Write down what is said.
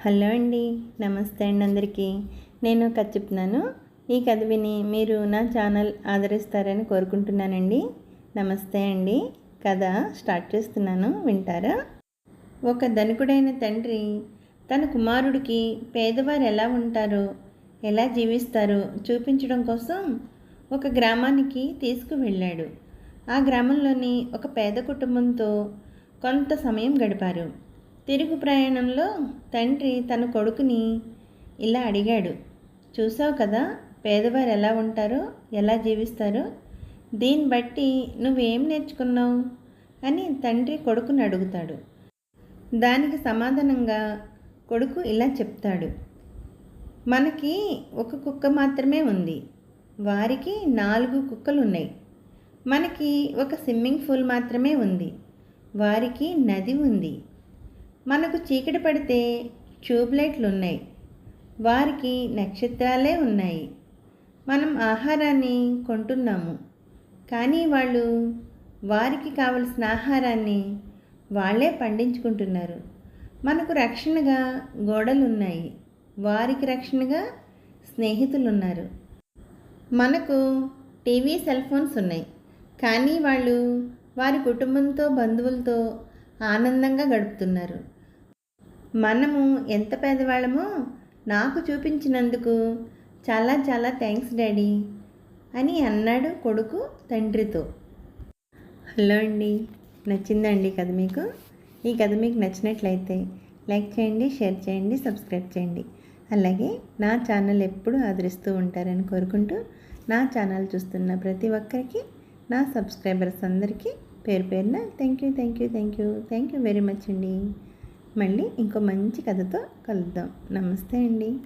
Hello అండి నమస్తే అండి అందరికీ. నేను కథ చెప్తున్నాను. ఈ కథ విని మీరు నా ఛానల్ ఆదరిస్తారని కోరుకుంటున్నానండి. నమస్తే అండి. కథ స్టార్ట్ చేస్తున్నాను. వింటారా? ఒక ధనికుడైన తండ్రి తన కుమారుడికి పేదవారు ఎలా ఉంటారో ఎలా జీవిస్తారో చూపించడం కోసం ఒక గ్రామానికి తీసుకువెళ్ళాడు. ఆ గ్రామంలోని ఒక పేద కుటుంబంతో కొంత సమయం గడిపారు. తిరుగు ప్రయాణంలో తండ్రి తన కొడుకుని ఇలా అడిగాడు చూసావు కదా పేదవారు ఎలా ఉంటారో ఎలా జీవిస్తారో? దీన్ని బట్టి నువ్వేం నేర్చుకున్నావు? అని తండ్రి కొడుకుని అడుగుతాడు. దానికి సమాధానంగా కొడుకు ఇలా చెప్తాడు మనకి ఒక కుక్క మాత్రమే ఉంది. వారికి నాలుగు కుక్కలు ఉన్నాయి మనకి ఒక స్విమ్మింగ్ పూల్ మాత్రమే ఉంది. వారికి నది ఉంది. మనకు చీకటి పడితే ట్యూబ్లైట్లు ఉన్నాయి వారికి నక్షత్రాలే ఉన్నాయి. మనం ఆహారాన్ని కొంటున్నాము. కానీ వాళ్ళు వారికి కావలసిన ఆహారాన్ని వాళ్ళే పండించుకుంటున్నారు. మనకు రక్షణగా గోడలు ఉన్నాయి వారికి రక్షణగా స్నేహితులు ఉన్నారు మనకు టీవీ సెల్ ఫోన్స్ ఉన్నాయి. కానీ వాళ్ళు వారి కుటుంబంతో బంధువులతో ఆనందంగా గడుపుతున్నారు. మనము ఎంత పేదవాళ్ళమో నాకు చూపించినందుకు చాలా చాలా థ్యాంక్స్ డాడీ అని అన్నాడు కొడుకు తండ్రితో. హలో అండి నచ్చిందండి కథ మీకు? ఈ కథ మీకు నచ్చినట్లయితే లైక్ చేయండి షేర్ చేయండి సబ్స్క్రైబ్ చేయండి. అలాగే నా ఛానల్ ఎప్పుడూ ఆదరిస్తూ ఉంటారని కోరుకుంటూ నా ఛానల్ చూస్తున్న ప్రతి ఒక్కరికి నా సబ్స్క్రైబర్స్ అందరికీ పేరు పేరున thank you thank you thank you thank you very much అండి. మళ్ళీ ఇంకో మంచి కథతో కలుద్దాం. నమస్తే అండి.